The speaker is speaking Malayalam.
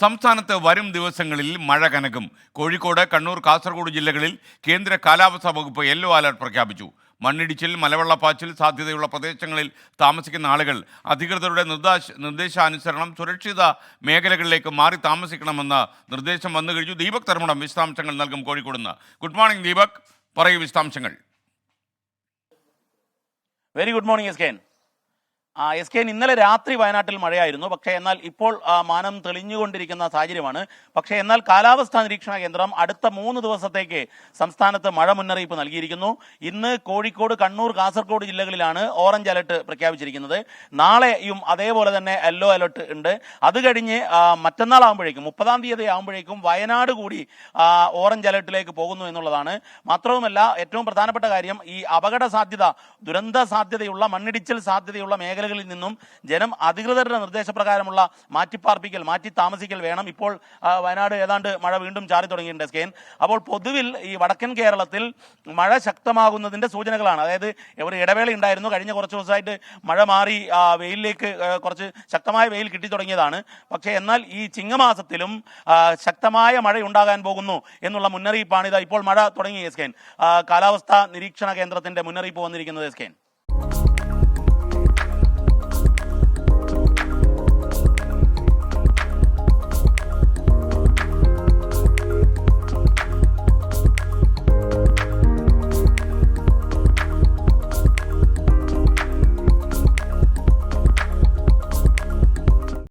സംസ്ഥാനത്ത് വരും ദിവസങ്ങളിൽ മഴ കനക്കും. കോഴിക്കോട് കണ്ണൂർ കാസർഗോഡ് ജില്ലകളിൽ കേന്ദ്ര കാലാവസ്ഥാ വകുപ്പ് യെല്ലോ അലർട്ട് പ്രഖ്യാപിച്ചു. മണ്ണിടിച്ചിൽ മലവെള്ളപ്പാച്ചിൽ സാധ്യതയുള്ള പ്രദേശങ്ങളിൽ താമസിക്കുന്ന ആളുകൾ അധികൃതരുടെ നിർദ്ദേശ നിർദ്ദേശാനുസരണം സുരക്ഷിത മേഖലകളിലേക്ക് മാറി താമസിക്കണമെന്ന നിർദ്ദേശം വന്നു കഴിഞ്ഞു. ദീപക് തർമ്മടം വിശദാംശങ്ങൾ നൽകും കോഴിക്കോട് ഗുഡ് മോർണിംഗ് ദീപക്. പറയൂ വിശദാംശങ്ങൾ. Very good morning S Ken S K ഇന്നലെ രാത്രി വയനാട്ടിൽ മഴയായിരുന്നു. പക്ഷേ എന്നാൽ ഇപ്പോൾ മാനം തെളിഞ്ഞുകൊണ്ടിരിക്കുന്ന സാഹചര്യമാണ്. പക്ഷേ എന്നാൽ കാലാവസ്ഥാ നിരീക്ഷണ കേന്ദ്രം അടുത്ത മൂന്ന് ദിവസത്തേക്ക് സംസ്ഥാനത്ത് മഴ മുന്നറിയിപ്പ് നൽകിയിരിക്കുന്നു. ഇന്ന് കോഴിക്കോട് കണ്ണൂർ കാസർഗോഡ് ജില്ലകളിലാണ് ഓറഞ്ച് അലർട്ട് പ്രഖ്യാപിച്ചിരിക്കുന്നത്. നാളെയും അതേപോലെ തന്നെ യെല്ലോ അലർട്ട് ഉണ്ട്. അത് കഴിഞ്ഞ് ആകുമ്പോഴേക്കും മുപ്പതാം തീയതി ആകുമ്പോഴേക്കും വയനാട് കൂടി ഓറഞ്ച് അലർട്ടിലേക്ക് പോകുന്നു എന്നുള്ളതാണ്. മാത്രവുമല്ല ഏറ്റവും പ്രധാനപ്പെട്ട കാര്യം ഈ അപകട സാധ്യത ദുരന്ത സാധ്യതയുള്ള മണ്ണിടിച്ചിൽ സാധ്യതയുള്ള മേഖലകളിൽ നിന്നും ജനം അധികൃതരുടെ നിർദ്ദേശപ്രകാരമുള്ള മാറ്റിപ്പാർപ്പിക്കൽ മാറ്റി താമസിക്കൽ വേണം. ഇപ്പോൾ വയനാട് ഏതാണ്ട് മഴ വീണ്ടും ചാറി തുടങ്ങിയിട്ടുണ്ട് സ്കെയിൻ അപ്പോൾ പൊതുവിൽ ഈ വടക്കൻ കേരളത്തിൽ മഴ ശക്തമാകുന്നതിന്റെ സൂചനകളാണ്. അതായത് ഒരു ഇടവേള ഉണ്ടായിരുന്നു. കഴിഞ്ഞ കുറച്ച് ദിവസമായിട്ട് മഴ മാറി വെയിലിലേക്ക് കുറച്ച് ശക്തമായ വെയിൽ കിട്ടി തുടങ്ങിയതാണ്. പക്ഷേ എന്നാൽ ഈ ചിങ്ങമാസത്തിലും ശക്തമായ മഴ ഉണ്ടാകാൻ പോകുന്നു എന്നുള്ള മുന്നറിയിപ്പാണ് ഇതാ ഇപ്പോൾ മഴ തുടങ്ങി സ്കെയിൻ കാലാവസ്ഥാ നിരീക്ഷണ കേന്ദ്രത്തിന്റെ മുന്നറിയിപ്പ് വന്നിരിക്കുന്നത് എസ്കേൻ